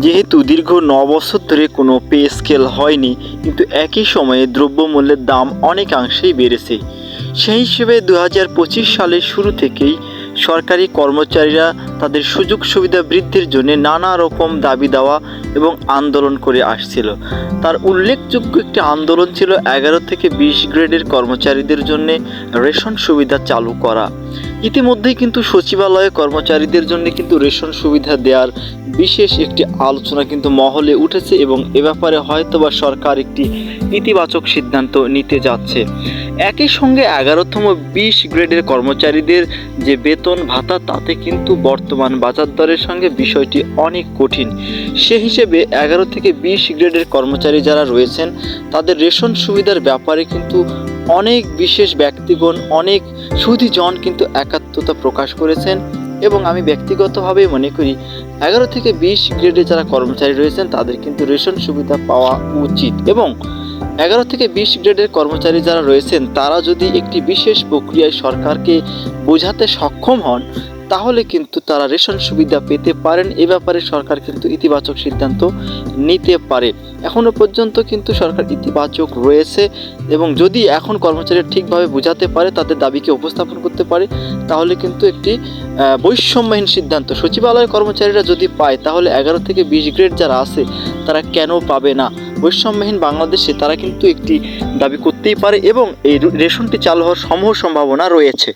যেহেতু দীর্ঘ ন বছর ধরে কোনো পে স্কেল হয়নি, কিন্তু একই সময়ে দ্রব্যমূল্যের দাম অনেকাংশেই বেড়েছে। সেই হিসেবে দু হাজার পঁচিশ সালের শুরু থেকেই সরকারি কর্মচারীরা তাদের সুযোগ সুবিধা বৃদ্ধির জন্য নানা রকম দাবি দেওয়া এবং আন্দোলন করে আসছিল। তার উল্লেখযোগ্য একটি আন্দোলন ছিল এগারো থেকে বিশ গ্রেডের কর্মচারীদের জন্য রেশন সুবিধা চালু করা। ইতিমধ্যেই কিন্তু সচিবালয়ে কর্মচারীদের জন্য কিন্তু রেশন সুবিধা দেওয়ার বিশেষ একটি আলোচনা কিন্তু মহলে উঠেছে এবং এ ব্যাপারে হয়তোবা সরকার একটি ইতিবাচক সিদ্ধান্ত নিতে যাচ্ছে। একই সঙ্গে এগারোতম বিশ গ্রেডের কর্মচারীদের যে বেতন ভাতা, তাতে কিন্তু বর্তমান বাজার দরের সঙ্গে বিষয়টি অনেক কঠিন। সে হিসেবে এগারো থেকে বিশ গ্রেডের কর্মচারী যারা রয়েছেন, তাদের রেশন সুবিধার ব্যাপারে কিন্তু অনেক বিশেষ ব্যক্তিগণ, অনেক সুধীজন কিন্তু একাত্মতা প্রকাশ করেছেন এবং আমি ব্যক্তিগতভাবে মনে করি এগারো থেকে বিশ গ্রেডে যারা কর্মচারী রয়েছেন, তাদের কিন্তু রেশন সুবিধা পাওয়া উচিত এবং এগারো থেকে বিশ গ্রেডের কর্মচারী যারা রয়েছেন, তারা যদি একটি বিশেষ প্রক্রিয়ায় সরকারকে বোঝাতে সক্ষম হন তাহলে কিন্তু তারা রেশন সুবিধা পেতে পারেন। এ ব্যাপারে সরকার কিন্তু ইতিবাচক সিদ্ধান্ত নিতে পারে। এখনও পর্যন্ত কিন্তু সরকার ইতিবাচক রয়েছে এবং যদি এখন কর্মচারীরা ঠিকভাবে বোঝাতে পারে, তাদের দাবিকে উপস্থাপন করতে পারে, তাহলে কিন্তু একটি বৈষম্যহীন সিদ্ধান্ত। সচিবালয়ের কর্মচারীরা যদি পায়, তাহলে এগারো থেকে বিশ গ্রেড যারা আছে, তারা কেন পাবে না? বৈষম্যহীন বাংলাদেশে তারা কিন্তু একটি দাবি করতেই পারে এবং এই রেশনটি চালু হওয়ার সমূহ সম্ভাবনা রয়েছে।